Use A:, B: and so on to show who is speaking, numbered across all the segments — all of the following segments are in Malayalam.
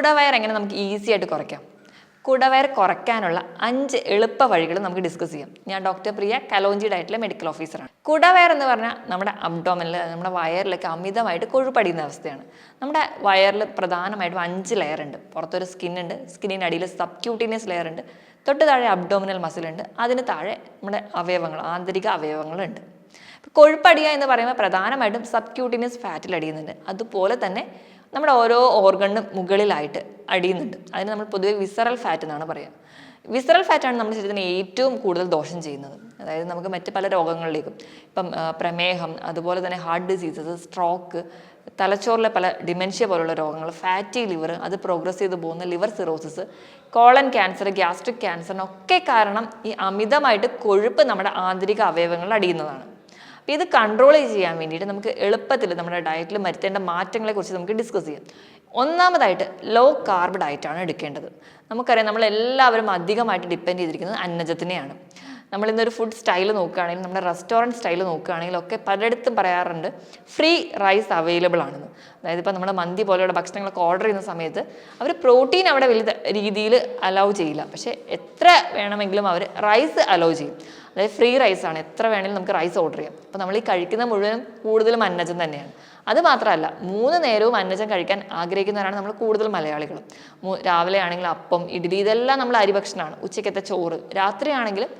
A: കുടവയർ എങ്ങനെ നമുക്ക് ഈസി ആയിട്ട് കുറയ്ക്കാം? കുടവയർ കുറയ്ക്കാനുള്ള അഞ്ച് എളുപ്പ വഴികൾ നമുക്ക് ഡിസ്കസ് ചെയ്യാം. ഞാൻ ഡോക്ടർ പ്രിയ കലോഞ്ചി ഡയറ്റിലെ മെഡിക്കൽ ഓഫീസറാണ് കുടവയർ എന്ന് പറഞ്ഞാൽ നമ്മുടെ അബ്ഡോമിനിൽ നമ്മുടെ വയറിലൊക്കെ അമിതമായിട്ട് കൊഴുപ്പടിയുന്ന അവസ്ഥയാണ്. നമ്മുടെ വയറിൽ പ്രധാനമായിട്ടും അഞ്ച് ലെയർ ഉണ്ട്. പുറത്തൊരു സ്കിൻ ഉണ്ട്. സ്കിന്നിന്റെ അടിയിൽ സബ്ക്യൂട്ടീനിയസ് ലെയർ ഉണ്ട്. തൊട്ട് താഴെ അബ്ഡോമിനൽ മസിൽ ഉണ്ട്. അതിന് താഴെ നമ്മുടെ അവയവങ്ങൾ ആന്തരിക അവയവങ്ങളുണ്ട്. കൊഴുപ്പടിയ എന്ന് പറയുമ്പോൾ പ്രധാനമായിട്ടും സബ്ക്യൂട്ടീനിയസ് ഫാറ്റിൽ അടിയുന്നുണ്ട്. അതുപോലെ തന്നെ നമ്മുടെ ഓരോ ഓർഗണിനും മുകളിലായിട്ട് അടിയുന്നുണ്ട്. അതിന് നമ്മൾ പൊതുവെ വിസറൽ ഫാറ്റ് എന്നാണ് പറയുക വിസറൽ ഫാറ്റാണ് നമ്മുടെ ശരീരത്തിന് ഏറ്റവും കൂടുതൽ ദോഷം ചെയ്യുന്നത്. അതായത് നമുക്ക് മറ്റ് പല രോഗങ്ങളിലേക്കും ഇപ്പം പ്രമേഹം അതുപോലെ തന്നെ ഹാർട്ട് ഡിസീസസ് സ്ട്രോക്ക് തലച്ചോറിലെ പല ഡിമെൻഷ്യ പോലുള്ള രോഗങ്ങൾ ഫാറ്റി ലിവർ അത് പ്രോഗ്രസ് ചെയ്ത് പോകുന്ന liver cirrhosis colon cancer gastric ക്യാൻസറിനൊക്കെ കാരണം ഈ അമിതമായിട്ട് കൊഴുപ്പ് നമ്മുടെ ആന്തരിക അവയവങ്ങളിൽ അടിയുന്നതാണ്. അപ്പോൾ ഇത് കൺട്രോൾ ചെയ്യാൻ വേണ്ടിയിട്ട് നമുക്ക് എളുപ്പത്തിൽ നമ്മുടെ ഡയറ്റിൽ വരുത്തേണ്ട മാറ്റങ്ങളെക്കുറിച്ച് നമുക്ക് ഡിസ്കസ് ചെയ്യാം. ഒന്നാമതായിട്ട് ലോ കാർബ് ഡയറ്റാണ് എടുക്കേണ്ടത്. നമുക്കറിയാം നമ്മളെല്ലാവരും അധികമായിട്ട് ഡിപ്പെൻഡ് ചെയ്തിരിക്കുന്നത് അന്നജത്തിനെയാണ്. നമ്മൾ ഇന്നൊരു ഫുഡ് സ്റ്റൈൽ നോക്കുകയാണെങ്കിൽ നമ്മുടെ റെസ്റ്റോറന്റ് സ്റ്റൈൽ നോക്കുകയാണെങ്കിൽ ഒക്കെ പലയിടത്തും പറയാറുണ്ട് ഫ്രീ റൈസ് അവൈലബിൾ ആണെന്ന്. അതായത് ഇപ്പോൾ നമ്മൾ മന്തി പോലെയുള്ള ഭക്ഷണങ്ങളൊക്കെ ഓർഡർ ചെയ്യുന്ന സമയത്ത് അവർ പ്രോട്ടീൻ അവിടെ വലിയ രീതിയിൽ അലൗ ചെയ്യില്ല. പക്ഷേ എത്ര വേണമെങ്കിലും അവർ റൈസ് അലൗ ചെയ്യും. അതായത് ഫ്രീ റൈസ് ആണ്. എത്ര വേണമെങ്കിലും നമുക്ക് റൈസ് ഓർഡർ ചെയ്യാം. അപ്പോൾ നമ്മൾ ഈ കഴിക്കുന്ന മുഴുവനും കൂടുതലും അന്നജം തന്നെയാണ്. അത് മാത്രമല്ല മൂന്ന് നേരവും അന്നജം കഴിക്കാൻ ആഗ്രഹിക്കുന്നവരാണ് നമ്മൾ കൂടുതൽ മലയാളികൾ രാവിലെ ആണെങ്കിൽ അപ്പം ഇഡ്ഡലി ഇതെല്ലാം നമ്മൾ അരിഭക്ഷണമാണ് ഉച്ചയ്ക്കത്തെ ചോറ്. രാത്രിയാണെങ്കിലും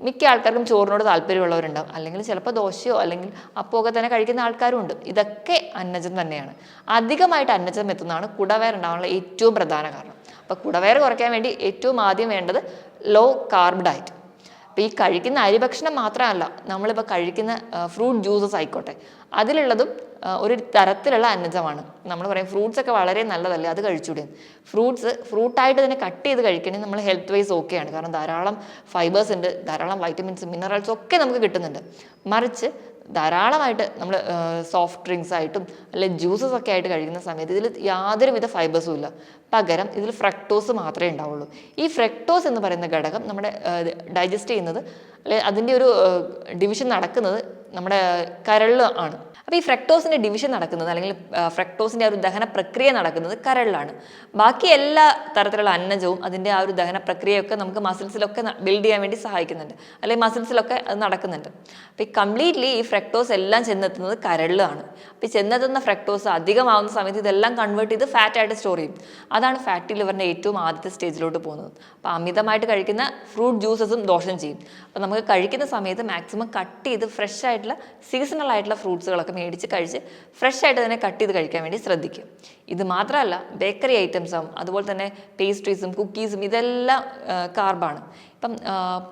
A: മിക്ക ആൾക്കാർക്കും ചോറിനോട് താല്പര്യമുള്ളവരുണ്ടാവും. അല്ലെങ്കിൽ ചിലപ്പോൾ ദോശയോ അല്ലെങ്കിൽ അപ്പമൊക്കെ തന്നെ കഴിക്കുന്ന ആൾക്കാരും ഉണ്ട് ഇതൊക്കെ അന്നജം തന്നെയാണ്. അധികമായിട്ട് അന്നജം എത്തുന്നതാണ് കുടവയർ ഉണ്ടാകാനുള്ള ഏറ്റവും പ്രധാന കാരണം. അപ്പോൾ കുടവയർ കുറയ്ക്കാൻ വേണ്ടി ഏറ്റവും ആദ്യം വേണ്ടത് ലോ കാർബ് ഡയറ്റ് അപ്പോൾ ഈ കഴിക്കുന്ന അരിഭക്ഷണം മാത്രമല്ല നമ്മളിപ്പോൾ കഴിക്കുന്ന ഫ്രൂട്ട് ജ്യൂസസ് ആയിക്കോട്ടെ അതിലുള്ളതും ഒരു തരത്തിലുള്ള അന്നജമാണ് നമ്മൾ പറയും ഫ്രൂട്ട്സ് ഒക്കെ വളരെ നല്ലതല്ലേ അത് കഴിച്ചൂടെ. ഫ്രൂട്ട്സ് ഫ്രൂട്ടായിട്ട് തന്നെ കട്ട് ചെയ്ത് കഴിക്കണമെങ്കിൽ നമ്മൾ ഹെൽത്ത് വൈസ് ഓക്കെയാണ് കാരണം ധാരാളം ഫൈബേഴ്സ് ഉണ്ട് ധാരാളം വൈറ്റമിൻസ് മിനറൽസ് ഒക്കെ നമുക്ക് കിട്ടുന്നുണ്ട്. മറിച്ച് ധാരാളമായിട്ട് നമ്മൾ സോഫ്റ്റ് ഡ്രിങ്ക്സ് ആയിട്ടും അല്ലെങ്കിൽ ജ്യൂസസ് ഒക്കെ ആയിട്ട് കഴിക്കുന്ന സമയത്ത് ഇതിൽ യാതൊരുവിധ ഫൈബേഴ്സും ഇല്ല. പകരം ഇതിൽ ഫ്രക്ടോസ് മാത്രമേ ഉണ്ടാവുള്ളൂ. ഈ ഫ്രക്ടോസ് എന്ന് പറയുന്ന ഘടകം നമ്മുടെ ഡൈജസ്റ്റ് ചെയ്യുന്നത് അല്ലെ അതിന്റെ ഒരു ഡിവിഷൻ നടക്കുന്നത് നമ്മുടെ കരളിൽ ആണ്. അപ്പോൾ ഈ ഫ്രക്ടോസിന്റെ ഡിവിഷൻ നടക്കുന്നത് അല്ലെങ്കിൽ ഫ്രക്ടോസിന്റെ ആ ഒരു ദഹന പ്രക്രിയ നടക്കുന്നത് കരളിലാണ്. ബാക്കി എല്ലാ തരത്തിലുള്ള അന്നജവും അതിന്റെ ആ ഒരു ദഹന പ്രക്രിയയൊക്കെ നമുക്ക് മസിൽസിലൊക്കെ ബിൽഡ് ചെയ്യാൻ വേണ്ടി സഹായിക്കുന്നുണ്ട്. അല്ലെങ്കിൽ മസിൽസിലൊക്കെ അത് നടക്കുന്നുണ്ട്. അപ്പോൾ ഈ കംപ്ലീറ്റ്ലി ഈ ഫ്രക്ടോസ് എല്ലാം ചെന്നെത്തുന്നത് കരളിലാണ്. അപ്പോൾ ഈ ചെന്നെത്തുന്ന ഫ്രക്ടോസ് അധികമാവുന്ന സമയത്ത് ഇതെല്ലാം കൺവേർട്ട് ചെയ്ത് ഫാറ്റായിട്ട് സ്റ്റോർ ചെയ്യും. അതാണ് ഫാറ്റി ലിവറിന്റെ ഏറ്റവും ആദ്യത്തെ സ്റ്റേജിലോട്ട് പോകുന്നത്. അപ്പോൾ അമിതമായിട്ട് കഴിക്കുന്ന ഫ്രൂട്ട് ജ്യൂസസും ദോഷം ചെയ്യും. അപ്പോൾ നമുക്ക് കഴിക്കുന്ന സമയത്ത് മാക്സിമം കട്ട് ചെയ്ത് ഫ്രഷ് ആയിട്ടുള്ള സീസണൽ ആയിട്ടുള്ള ഫ്രൂട്ട്സുകളൊക്കെ മേടിച്ച് കഴിച്ച് ഫ്രഷ് ആയിട്ട് തന്നെ കട്ട് ചെയ്ത് കഴിക്കാൻ വേണ്ടി ശ്രദ്ധിക്കും. ഇത് മാത്രമല്ല ബേക്കറി ഐറ്റംസും അതുപോലെ തന്നെ പേസ്ട്രീസും കുക്കീസും ഇതെല്ലാം കാർബാണ് ഇപ്പം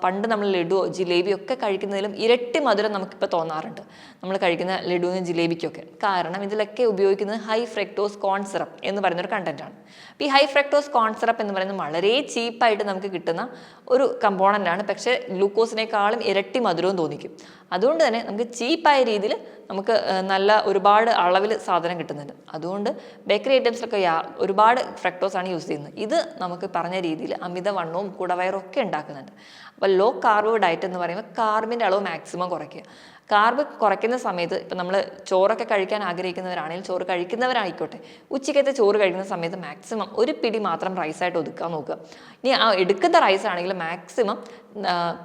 A: പണ്ട് നമ്മൾ ലഡുവോ ജിലേബിയോ ഒക്കെ കഴിക്കുന്നതിലും ഇരട്ടി മധുരം നമുക്കിപ്പോൾ തോന്നാറുണ്ട്. നമ്മൾ കഴിക്കുന്ന ലഡുവിനും ജിലേബിക്കൊക്കെ. കാരണം ഇതിലൊക്കെ ഉപയോഗിക്കുന്നത് ഹൈ ഫ്രക്ടോസ് കോൺ സിറപ്പ് എന്ന് പറയുന്ന ഒരു കണ്ടന്റാണ് അപ്പോൾ ഈ ഹൈ ഫ്രക്ടോസ് കോൺ സിറപ്പ് എന്ന് പറയുന്നത് വളരെ ചീപ്പായിട്ട് നമുക്ക് കിട്ടുന്ന ഒരു കമ്പോണന്റാണ് പക്ഷേ ഗ്ലൂക്കോസിനേക്കാളും ഇരട്ടി മധുരവും തോന്നിക്കും. അതുകൊണ്ട് തന്നെ നമുക്ക് ചീപ്പായ രീതിയിൽ നമുക്ക് നല്ല ഒരുപാട് അളവിൽ സാധനം കിട്ടുന്നുണ്ട്. അതുകൊണ്ട് ബേക്കറി ഐറ്റംസിലൊക്കെ ഒരുപാട് ഫ്രക്ടോസാണ് യൂസ് ചെയ്യുന്നത്. ഇത് നമുക്ക് പറഞ്ഞ രീതിയിൽ അമിതവണ്ണവും കുടവയറും ഒക്കെ ഉണ്ടാക്കുന്നുണ്ട് അപ്പോൾ ലോ കാർബ് ഡയറ്റ് എന്ന് പറയുമ്പോൾ കാർബിന്റെ അളവ് മാക്സിമം കുറയ്ക്കുക. കാർബ് കുറയ്ക്കുന്ന സമയത്ത് ഇപ്പം നമ്മൾ ചോറൊക്കെ കഴിക്കാൻ ആഗ്രഹിക്കുന്നവരാണെങ്കിൽ ചോറ് കഴിക്കുന്നവരായിക്കോട്ടെ. ഉച്ചയ്ക്കത്തെ ചോറ് കഴിക്കുന്ന സമയത്ത് മാക്സിമം ഒരു പിടി മാത്രം റൈസായിട്ട് ഒതുക്കാൻ നോക്കുക. ഇനി ആ എടുക്കുന്ന റൈസ് ആണെങ്കിൽ മാക്സിമം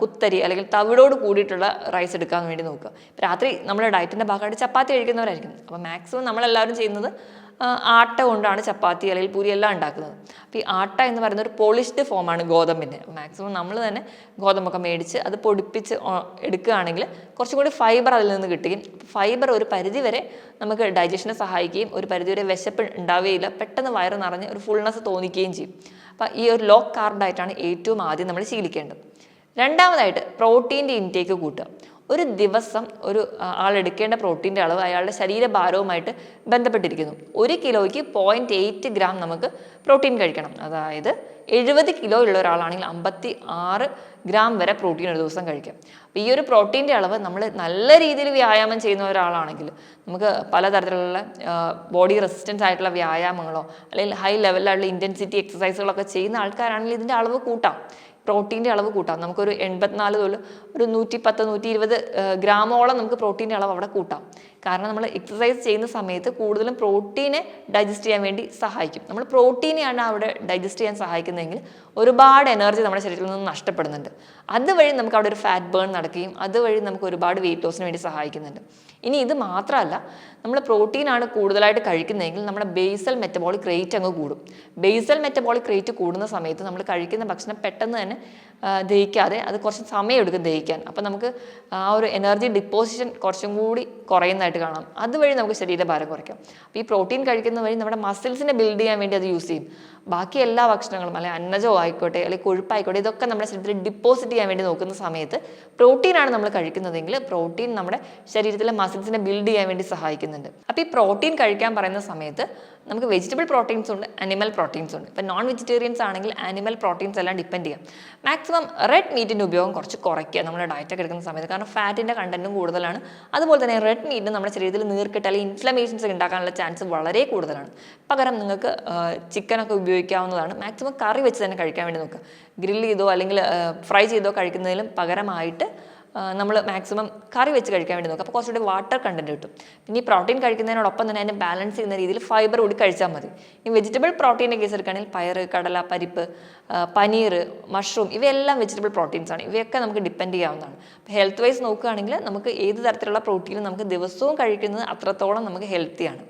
A: കുത്തരി അല്ലെങ്കിൽ തവിടോട് കൂടിയിട്ടുള്ള റൈസ് എടുക്കാൻ വേണ്ടി നോക്കുക. രാത്രി നമ്മുടെ ഡയറ്റിന്റെ ഭാഗമായിട്ട് ചപ്പാത്തി കഴിക്കുന്നവരായിരിക്കും. അപ്പോൾ മാക്സിമം നമ്മളെല്ലാവരും ചെയ്യുന്നത് ആട്ട കൊണ്ടാണ് ചപ്പാത്തി അല്ലെങ്കിൽ പൂരി എല്ലാം ഉണ്ടാക്കുന്നത്. അപ്പോൾ ഈ ആട്ട എന്ന് പറയുന്ന ഒരു പോളിഷ്ഡ് ഫോമാണ് ഗോതമ്പിന്റെ മാക്സിമം നമ്മൾ തന്നെ ഗോതമ്പൊക്കെ മേടിച്ച് അത് പൊടിപ്പിച്ച് എടുക്കുകയാണെങ്കിൽ കുറച്ചും കൂടി ഫൈബർ അതിൽ നിന്ന് കിട്ടുകയും ഫൈബർ ഒരു പരിധി വരെ നമുക്ക് ഡൈജഷനെ സഹായിക്കുകയും ഒരു പരിധി വരെ വിശപ്പ് ഉണ്ടാവുകയില്ല. പെട്ടെന്ന് വയറ് നിറഞ്ഞ് ഒരു ഫുൾനെസ് തോന്നിക്കുകയും ചെയ്യും. അപ്പോൾ ഈ ഒരു ലോ കാർബ് ഡയറ്റാണ് ഏറ്റവും ആദ്യം നമ്മൾ ശീലിക്കേണ്ടത്. രണ്ടാമതായിട്ട് പ്രോട്ടീന്റെ ഇൻടേക്ക് കൂട്ടുക. ഒരു ദിവസം ഒരു ആൾ എടുക്കേണ്ട പ്രോട്ടീന്റെ അളവ് അയാളുടെ ശരീരഭാരവുമായിട്ട് ബന്ധപ്പെട്ടിരിക്കുന്നു. ഒരു കിലോയ്ക്ക് പോയിന്റ് എയ്റ്റ് ഗ്രാം നമുക്ക് പ്രോട്ടീൻ കഴിക്കണം. അതായത് എഴുപത് കിലോ ഉള്ള ഒരാളാണെങ്കിൽ അമ്പത്തി ആറ് ഗ്രാം വരെ പ്രോട്ടീൻ ഒരു ദിവസം കഴിക്കാം. അപ്പോൾ ഈ ഒരു പ്രോട്ടീന്റെ അളവ് നമ്മൾ നല്ല രീതിയിൽ വ്യായാമം ചെയ്യുന്ന ഒരാളാണെങ്കിൽ നമുക്ക് പലതരത്തിലുള്ള ബോഡി റെസിസ്റ്റൻസ് ആയിട്ടുള്ള വ്യായാമങ്ങളോ അല്ലെങ്കിൽ ഹൈ ലെവലിലുള്ള ഇന്റൻസിറ്റി എക്സസൈസുകളൊക്കെ ചെയ്യുന്ന ആൾക്കാരാണെങ്കിൽ ഇതിന്റെ അളവ് കൂട്ടാം. പ്രോട്ടീന്റെ അളവ് കൂട്ടാം. നമുക്കൊരു എൺപത്തിനാല് തൊട്ട് ഒരു നൂറ്റി പത്ത് നൂറ്റി ഇരുപത് ഗ്രാമോളം നമുക്ക് പ്രോട്ടീന്റെ അളവ് അവിടെ കൂട്ടാം. കാരണം നമ്മൾ എക്സസൈസ് ചെയ്യുന്ന സമയത്ത് കൂടുതലും പ്രോട്ടീനെ ഡൈജസ്റ്റ് ചെയ്യാൻ വേണ്ടി സഹായിക്കും. നമ്മൾ പ്രോട്ടീനെയാണ് അവിടെ ഡൈജസ്റ്റ് ചെയ്യാൻ സഹായിക്കുന്നതെങ്കിൽ ഒരുപാട് എനർജി നമ്മുടെ ശരീരത്തിൽ നിന്ന് നഷ്ടപ്പെടുന്നുണ്ട്. അതുവഴി നമുക്ക് അവിടെ ഒരു ഫാറ്റ് ബേൺ നടക്കുകയും അതുവഴി നമുക്ക് ഒരുപാട് വെയിറ്റ് ലോസിന് വേണ്ടി സഹായിക്കുന്നുണ്ട്. ഇനി ഇത് മാത്രമല്ല നമ്മൾ പ്രോട്ടീനാണ് കൂടുതലായിട്ട് കഴിക്കുന്നതെങ്കിൽ നമ്മുടെ ബേസൽ മെറ്റബോളിക് റേറ്റ് അങ്ങ് കൂടും. ബേസൽ മെറ്റബോളിക് റേറ്റ് കൂടുന്ന സമയത്ത് നമ്മൾ കഴിക്കുന്ന ഭക്ഷണം പെട്ടെന്ന് തന്നെ ദഹിക്കാതെ അത് കുറച്ച് സമയം എടുക്കും ദഹിക്കാൻ. അപ്പം നമുക്ക് ആ ഒരു എനർജി ഡിപ്പോസിഷൻ കുറച്ചും കൂടി കുറയുന്നതായിട്ട് കാണാം. അതുവഴി നമുക്ക് ശരീരഭാരം കുറയ്ക്കാം. അപ്പോൾ ഈ പ്രോട്ടീൻ കഴിക്കുന്ന വഴി നമ്മുടെ മസിൽസിനെ ബിൽഡ് ചെയ്യാൻ വേണ്ടി അത് യൂസ് ചെയ്യും. ബാക്കി എല്ലാ ഭക്ഷണങ്ങളും അല്ലെങ്കിൽ അന്നജോ ആയിക്കോട്ടെ അല്ലെങ്കിൽ കൊഴുപ്പായിക്കോട്ടെ ഇതൊക്കെ നമ്മുടെ ശരീരത്തിൽ ഡിപ്പോസിറ്റ് ചെയ്യാൻ വേണ്ടി നോക്കുന്ന സമയത്ത് പ്രോട്ടീനാണ് നമ്മൾ കഴിക്കുന്നതെങ്കിൽ പ്രോട്ടീൻ നമ്മുടെ ശരീരത്തിലെ മസിൽസിനെ ബിൽഡ് ചെയ്യാൻ വേണ്ടി സഹായിക്കുന്നുണ്ട്. അപ്പോൾ ഈ പ്രോട്ടീൻ കഴിക്കാൻ പറയുന്ന സമയത്ത് നമുക്ക് വെജിറ്റബിൾ പ്രോട്ടീൻസ് ഉണ്ട് അനിമൽ പ്രോട്ടീൻസ് ഉണ്ട്. ഇപ്പം നോൺ വെജിറ്റേറിയൻസ് ആണെങ്കിൽ അനിമൽ പ്രോട്ടീൻസ് എല്ലാം ഡിപ്പെൻഡ് ചെയ്യാം. മാക്സിമം റെഡ് മീറ്റിന്റെ ഉപയോഗം കുറച്ച് കുറയ്ക്കുക നമ്മൾ ഡയറ്റൊക്കെ എടുക്കുന്ന സമയത്ത്. കാരണം ഫാറ്റിന്റെ കണ്ടന്റും കൂടുതലാണ്. അതുപോലെ തന്നെ റെഡ് മീറ്റ് നമ്മുടെ ശരീരത്തിൽ നീർക്കിട്ട് അല്ലെങ്കിൽ ഇൻഫ്ലമേഷൻസ് ഉണ്ടാക്കാനുള്ള ചാൻസ് വളരെ കൂടുതലാണ്. പകരം നിങ്ങൾക്ക് ചിക്കനൊക്കെ ഉപയോഗിക്കാവുന്നതാണ്. മാക്സിമം കറി വെച്ച് തന്നെ കഴിക്കാൻ വേണ്ടി നോക്കുക. ഗ്രില്ല് ചെയ്തോ അല്ലെങ്കിൽ ഫ്രൈ ചെയ്തോ കഴിക്കുന്നതിലും പകരമായിട്ട് നമ്മൾ മാക്സിമം കറി വെച്ച് കഴിക്കാൻ വേണ്ടി നോക്കുക അപ്പോൾ കുറച്ചുകൂടി വാട്ടർ കണ്ടന്റ് കിട്ടും. പിന്നെ ഈ പ്രോട്ടീൻ കഴിക്കുന്നതിനോടൊപ്പം തന്നെ അതിനെ ബാലൻസ് ചെയ്യുന്ന രീതിയിൽ ഫൈബർ കൂടി കഴിച്ചാൽ മതി. ഈ വെജിറ്റബിൾ പ്രോട്ടീന്റെ കേസ് എടുക്കുകയാണെങ്കിൽ പയറ് കടല പരിപ്പ് പനീർ മഷ്റൂം ഇവയെല്ലാം വെജിറ്റബിൾ പ്രോട്ടീൻസ് ആണ്. ഇവയൊക്കെ നമുക്ക് ഡിപ്പെൻഡ് ചെയ്യാവുന്നതാണ്. ഹെൽത്ത് വൈസ് നോക്കുകയാണെങ്കിൽ നമുക്ക് ഏത് തരത്തിലുള്ള പ്രോട്ടീനും നമുക്ക് ദിവസവും കഴിക്കുന്നത് അത്രത്തോളം നമുക്ക് ഹെൽത്തിയാണ്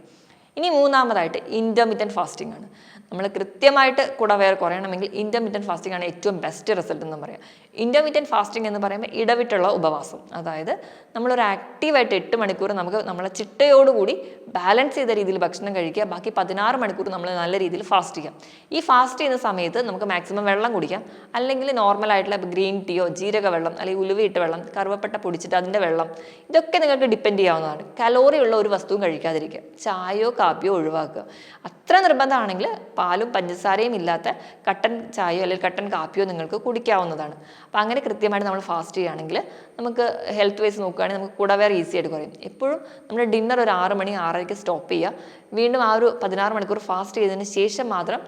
A: ഇനി മൂന്നാമതായിട്ട് ഇന്റർമീഡിയൻ ഫാസ്റ്റിംഗ് ആണ്. നമ്മൾ കൃത്യമായിട്ട് കുടവയർ കുറയണമെങ്കിൽ ഇന്റർമീഡിയൻ ഫാസ്റ്റിംഗ് ആണ് ഏറ്റവും ബെസ്റ്റ് റിസൾട്ട് എന്ന് പറയാം. ഇന്റർമീഡിയൻ ഫാസ്റ്റിംഗ് എന്ന് പറയുമ്പോൾ ഇടവിട്ടുള്ള ഉപവാസം. അതായത് നമ്മളൊരു ആക്റ്റീവായിട്ട് എട്ട് മണിക്കൂർ നമുക്ക് നമ്മളെ ചിട്ടയോടുകൂടി ബാലൻസ് ചെയ്ത രീതിയിൽ ഭക്ഷണം കഴിക്കുക. ബാക്കി പതിനാറ് മണിക്കൂർ നമ്മൾ നല്ല രീതിയിൽ ഫാസ്റ്റ് ചെയ്യാം ഈ ഫാസ്റ്റ് ചെയ്യുന്ന സമയത്ത് നമുക്ക് മാക്സിമം വെള്ളം കുടിക്കാം. അല്ലെങ്കിൽ നോർമലായിട്ടുള്ള ഗ്രീൻ ടീയോ ജീരക വെള്ളം അല്ലെങ്കിൽ ഉലുവയിട്ട് വെള്ളം കറുവപ്പട്ട പൊടിച്ചിട്ട് അതിന്റെ വെള്ളം ഇതൊക്കെ നിങ്ങൾക്ക് ഡിപ്പെൻഡ് ചെയ്യാവുന്നതാണ്. കലോറി ഉള്ള ഒരു വസ്തുവും കഴിക്കാതിരിക്കുക. ചായയോ കാപ്പിയോ ഒഴിവാക്കുക. അത്ര നിർബന്ധമാണെങ്കിൽ പാലും പഞ്ചസാരയും ഇല്ലാത്ത കട്ടൻ ചായയോ അല്ലെങ്കിൽ കട്ടൻ കാപ്പിയോ നിങ്ങൾക്ക് കുടിക്കാവുന്നതാണ്. അപ്പോൾ അങ്ങനെ കൃത്യമായിട്ട് നമ്മൾ ഫാസ്റ്റ് ചെയ്യുകയാണെങ്കിൽ നമുക്ക് ഹെൽത്ത് വൈസ് നോക്കുകയാണെങ്കിൽ നമുക്ക് കുടവേർ ഈസി ആയിട്ട് കുറയും. എപ്പോഴും നമ്മുടെ ഡിന്നർ ഒരു ആറ് മണി ആറരയ്ക്ക് സ്റ്റോപ്പ് ചെയ്യുക. വീണ്ടും ആ ഒരു പതിനാറ് മണിക്കൂർ ഫാസ്റ്റ് ചെയ്തതിന് ശേഷം മാത്രം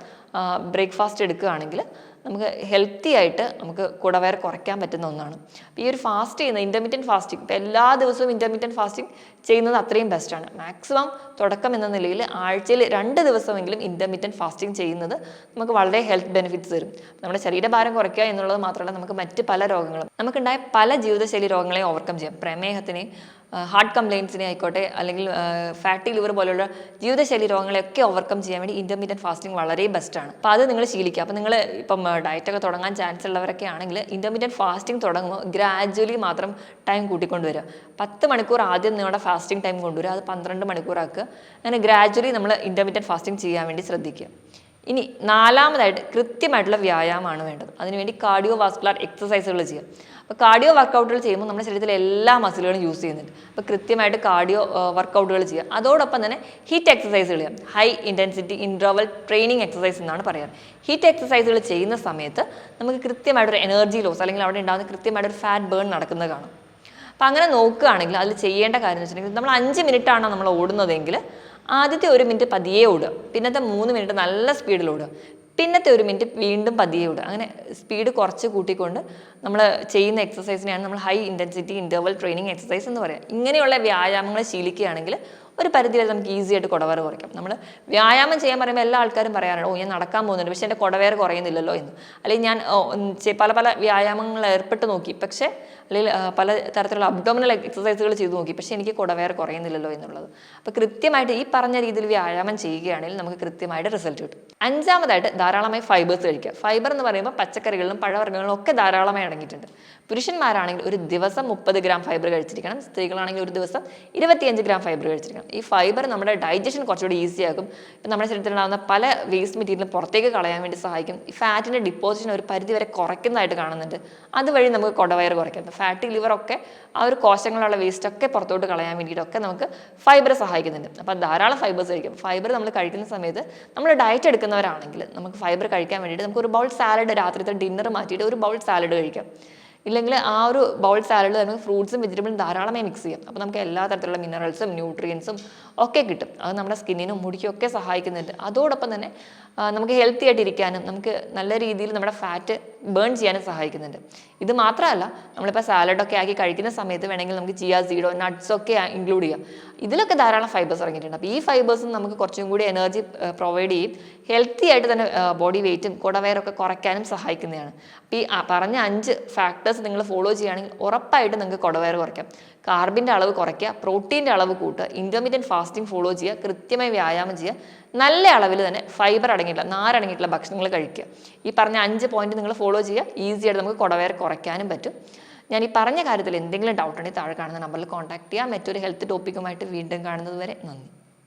A: ബ്രേക്ക്ഫാസ്റ്റ് എടുക്കുകയാണെങ്കിൽ നമുക്ക് ഹെൽത്തി ആയിട്ട് നമുക്ക് കുടവയർ കുറയ്ക്കാൻ പറ്റുന്ന ഒന്നാണ്. ഈ ഒരു ഫാസ്റ്റ് ചെയ്യുന്ന ഇന്റർമീഡിയൻ ഫാസ്റ്റിംഗ് ഇപ്പോൾ എല്ലാ ദിവസവും ഇന്റർമീഡിയൻ ഫാസ്റ്റിംഗ് ചെയ്യുന്നത് അത്രയും ബെസ്റ്റാണ് മാക്സിമം തുടക്കം എന്ന നിലയിൽ ആഴ്ചയിൽ രണ്ട് ദിവസമെങ്കിലും ഇന്റർമീഡിയൻ ഫാസ്റ്റിംഗ് ചെയ്യുന്നത് നമുക്ക് വളരെ ഹെൽത്ത് ബെനിഫിറ്റ്സ് തരും. നമ്മുടെ ശരീരഭാരം കുറയ്ക്കുക എന്നുള്ളത് മാത്രമല്ല നമുക്ക് മറ്റ് പല രോഗങ്ങളും നമുക്കുണ്ടായ പല ജീവിതശൈലി രോഗങ്ങളെയും ഓവർകം ചെയ്യാം. പ്രമേഹത്തിനെ ഹാർട്ട് കംപ്ലയിൻസിനെ ആയിക്കോട്ടെ അല്ലെങ്കിൽ ഫാറ്റി ലിവർ പോലുള്ള ജീവിതശൈലി രോഗങ്ങളെയൊക്കെ ഓവർകം ചെയ്യാൻ വേണ്ടി ഇന്റർമീഡിയറ്റ് ഫാസ്റ്റിംഗ് വളരെ ബെസ്റ്റാണ് അപ്പോൾ അത് നിങ്ങൾ ശീലിക്കുക. അപ്പോൾ നിങ്ങൾ ഇപ്പം ഡയറ്റൊക്കെ തുടങ്ങാൻ ചാൻസ് ഉള്ളവരൊക്കെ ആണെങ്കിൽ ഇന്റർമീഡിയറ്റ് ഫാസ്റ്റിംഗ് തുടങ്ങുമ്പോൾ ഗ്രാജുവലി മാത്രം ടൈം കൂട്ടിക്കൊണ്ടുവരിക. പത്ത് മണിക്കൂർ ആദ്യം നിങ്ങളുടെ ഫാസ്റ്റിംഗ് ടൈം കൊണ്ടുവരിക. അത് പന്ത്രണ്ട് മണിക്കൂറാക്കുക. അങ്ങനെ ഗ്രാജുവലി നമ്മൾ ഇന്റർമീഡിയറ്റ് ഫാസ്റ്റിംഗ് ചെയ്യാൻ വേണ്ടി ശ്രദ്ധിക്കുക. ഇനി നാലാമതായിട്ട് കൃത്യമായിട്ടുള്ള വ്യായാമമാണ് വേണ്ടത്. അതിനുവേണ്ടി കാർഡിയോ വാസ്കുലാർ എക്സസൈസുകൾ ചെയ്യുക. അപ്പോൾ കാർഡിയോ വർക്കൗട്ടുകൾ ചെയ്യുമ്പോൾ നമ്മുടെ ശരീരത്തിലെ എല്ലാ മസിലുകളും യൂസ് ചെയ്യുന്നുണ്ട്. അപ്പോൾ കൃത്യമായിട്ട് കാർഡിയോ വർക്കൗട്ടുകൾ ചെയ്യുക. അതോടൊപ്പം തന്നെ ഹീറ്റ് എക്സസൈസുകൾ ചെയ്യാം high intensity interval training exercise എന്നാണ് പറയാറ് ഹീറ്റ് എക്സസൈസുകൾ ചെയ്യുന്ന സമയത്ത് നമുക്ക് കൃത്യമായിട്ടൊരു എനർജി ലോസ് അല്ലെങ്കിൽ അവിടെ ഉണ്ടാകുന്ന കൃത്യമായിട്ടൊരു ഫാറ്റ് ബേൺ നടക്കുന്നത് കാണും. അപ്പം അങ്ങനെ നോക്കുകയാണെങ്കിൽ അതിൽ ചെയ്യേണ്ട കാര്യം എന്ന് വെച്ചിട്ടുണ്ടെങ്കിൽ നമ്മൾ അഞ്ച് മിനിറ്റാണ് നമ്മൾ ഓടുന്നതെങ്കിൽ ആദ്യത്തെ ഒരു മിനിറ്റ് പതിയെ ഓടുക. പിന്നത്തെ മൂന്ന് മിനിറ്റ് നല്ല സ്പീഡിൽ ഓടുക. പിന്നത്തെ ഒരു മിനിറ്റ് വീണ്ടും പതിയെ വിടുക. അങ്ങനെ സ്പീഡ് കുറച്ച് കൂട്ടിക്കൊണ്ട് നമ്മൾ ചെയ്യുന്ന എക്സസൈസിനെയാണ് നമ്മൾ high intensity interval training exercise എന്ന് പറയുക ഇങ്ങനെയുള്ള വ്യായാമങ്ങൾ ശീലിക്കുകയാണെങ്കിൽ ഒരു പരിധി വരെ നമുക്ക് ഈസി ആയിട്ട് കുടവേർ കുറയ്ക്കാം. നമ്മൾ വ്യായാമം ചെയ്യാൻ പറയുമ്പോൾ എല്ലാ ആൾക്കാരും പറയാറുണ്ട് ഓ ഞാൻ നടക്കാൻ പോകുന്നുണ്ട് പക്ഷേ എന്റെ കുടവേർ കുറയുന്നില്ലല്ലോ എന്ന്. അല്ലെങ്കിൽ ഞാൻ പല പല വ്യായാമങ്ങൾ ഏർപ്പെട്ട് നോക്കി. പക്ഷേ അല്ലെങ്കിൽ പല തരത്തിലുള്ള അബ്ഡോമിനൽ എക്സസൈസുകൾ ചെയ്തു നോക്കി. പക്ഷേ എനിക്ക് കുടവേറെ കുറയുന്നില്ലല്ലോ എന്നുള്ളത്. അപ്പോൾ കൃത്യമായിട്ട് ഈ പറഞ്ഞ രീതിയിൽ വ്യായാമം ചെയ്യുകയാണെങ്കിൽ നമുക്ക് കൃത്യമായിട്ട് റിസൾട്ട് കിട്ടും. അഞ്ചാമതായിട്ട് ധാരാളമായി ഫൈബേഴ്സ് കഴിക്കുക. ഫൈബർ എന്ന് പറയുമ്പോൾ പച്ചക്കറികളിലും പഴവർഗങ്ങളിലും ഒക്കെ ധാരാളമായി അടങ്ങിയിട്ടുണ്ട്. പുരുഷന്മാരാണെങ്കിൽ ഒരു ദിവസം മുപ്പത് ഗ്രാം ഫൈബർ കഴിച്ചിരിക്കണം. സ്ത്രീകളാണെങ്കിൽ ഒരു ദിവസം ഇരുപത്തിയഞ്ച് ഗ്രാം ഫൈബർ കഴിച്ചിരിക്കണം. ഈ ഫൈബർ നമ്മുടെ ഡൈജഷൻ കുറച്ചുകൂടി ഈസി ആക്കും. നമ്മുടെ ശരീരത്തിലുണ്ടാകുന്ന പല വേസ്റ്റ് മെറ്റീരിയലും പുറത്തേക്ക് കളയാൻ വേണ്ടി സഹായിക്കും. ഈ ഫാറ്റിന്റെ ഡിപ്പോസിഷൻ ഒരു പരിധി വരെ കുറയ്ക്കുന്നതായിട്ട് കാണുന്നുണ്ട്. അതുവഴി നമുക്ക് കുടവയർ കുറയ്ക്കാം. ഫാറ്റി ലിവറൊക്കെ ആ ഒരു കോശങ്ങളുള്ള വേസ്റ്റൊക്കെ പുറത്തോട്ട് കളയാൻ വേണ്ടിയിട്ടൊക്കെ നമുക്ക് ഫൈബർ സഹായിക്കുന്നുണ്ട്. അപ്പം ധാരാളം ഫൈബേഴ്സ് കഴിക്കും. ഫൈബർ നമ്മൾ കഴിക്കുന്ന സമയത്ത് നമ്മൾ ഡയറ്റ് എടുക്കുന്നവരാണെങ്കിൽ നമുക്ക് ഫൈബർ കഴിക്കാൻ വേണ്ടിയിട്ട് നമുക്ക് ഒരു ബൗൾ സാലഡ് രാത്രിത്തെ ഡിന്നർ മാറ്റിയിട്ട് ഒരു ബൗൾ സാലഡ് കഴിക്കാം. ഇല്ലെങ്കിൽ ആ ഒരു ബൗൾ സാലഡ് നമുക്ക് ഫ്രൂട്ട്സും വെജിറ്റബിളും ധാരാളമായി മിക്സ് ചെയ്യാം. അപ്പോൾ നമുക്ക് എല്ലാ തരത്തിലുള്ള മിനറൽസും ന്യൂട്രിയൻസും ഒക്കെ കിട്ടും. അത് നമ്മുടെ സ്കിന്നിനും മുടിക്കും ഒക്കെ സഹായിക്കുന്നുണ്ട്. അതോടൊപ്പം തന്നെ നമുക്ക് ഹെൽത്തി ആയിട്ട് ഇരിക്കാനും നമുക്ക് നല്ല രീതിയിൽ നമ്മുടെ ഫാറ്റ് ബേൺ ചെയ്യാനും സഹായിക്കുന്നുണ്ട്. ഇത് മാത്രമല്ല നമ്മളിപ്പോൾ സാലഡൊക്കെ ആക്കി കഴിക്കുന്ന സമയത്ത് വേണമെങ്കിൽ നമുക്ക് ചിയാ സീഡോ നട്ട്സ് ഒക്കെ ഇൻക്ലൂഡ് ചെയ്യാം. ഇതിലൊക്കെ ധാരാളം ഫൈബേഴ്സ് ഇറങ്ങിയിട്ടുണ്ട്. അപ്പോൾ ഈ ഫൈബേഴ്സും നമുക്ക് കുറച്ചും കൂടി എനർജി പ്രൊവൈഡ് ചെയ്യും. ഹെൽത്തി ആയിട്ട് തന്നെ ബോഡി വെയിറ്റും കുടവയറൊക്കെ കുറയ്ക്കാനും സഹായിക്കുന്നതാണ്. അപ്പോൾ ഈ പറഞ്ഞ അഞ്ച് ഫാക്ടേഴ്സ് നിങ്ങൾ ഫോളോ ചെയ്യുകയാണെങ്കിൽ ഉറപ്പായിട്ട് നിങ്ങൾക്ക് കുടവയർ കുറയ്ക്കാം. കാർബിന്റെ അളവ് കുറയ്ക്കുക പ്രോട്ടീന്റെ അളവ് കൂട്ടുക ഇന്റർമീഡിയറ്റ് ഫാസ്റ്റിംഗ് ഫോളോ ചെയ്യുക കൃത്യമായി വ്യായാമം ചെയ്യുക നല്ല അളവിൽ തന്നെ ഫൈബർ അടങ്ങിയിട്ടുള്ള നാരടങ്ങിയിട്ടുള്ള ഭക്ഷണങ്ങൾ കഴിക്കുക. ഈ പറഞ്ഞ അഞ്ച് പോയിന്റ് നിങ്ങൾ ഫോളോ ചെയ്യുക. ഈസി ആയിട്ട് നമുക്ക് കുടവയർ കുറയ്ക്കാനും പറ്റും. ഞാൻ ഈ പറഞ്ഞ കാര്യത്തിൽ എന്തെങ്കിലും ഡൗട്ട് ഉണ്ടെങ്കിൽ താഴെ കാണുന്ന നമ്പറിൽ കോൺടാക്ട് ചെയ്യാം. മറ്റൊരു ഹെൽത്ത് ടോപ്പിക്കുമായിട്ട് വീണ്ടും കാണുന്നത് വരെ നന്ദി.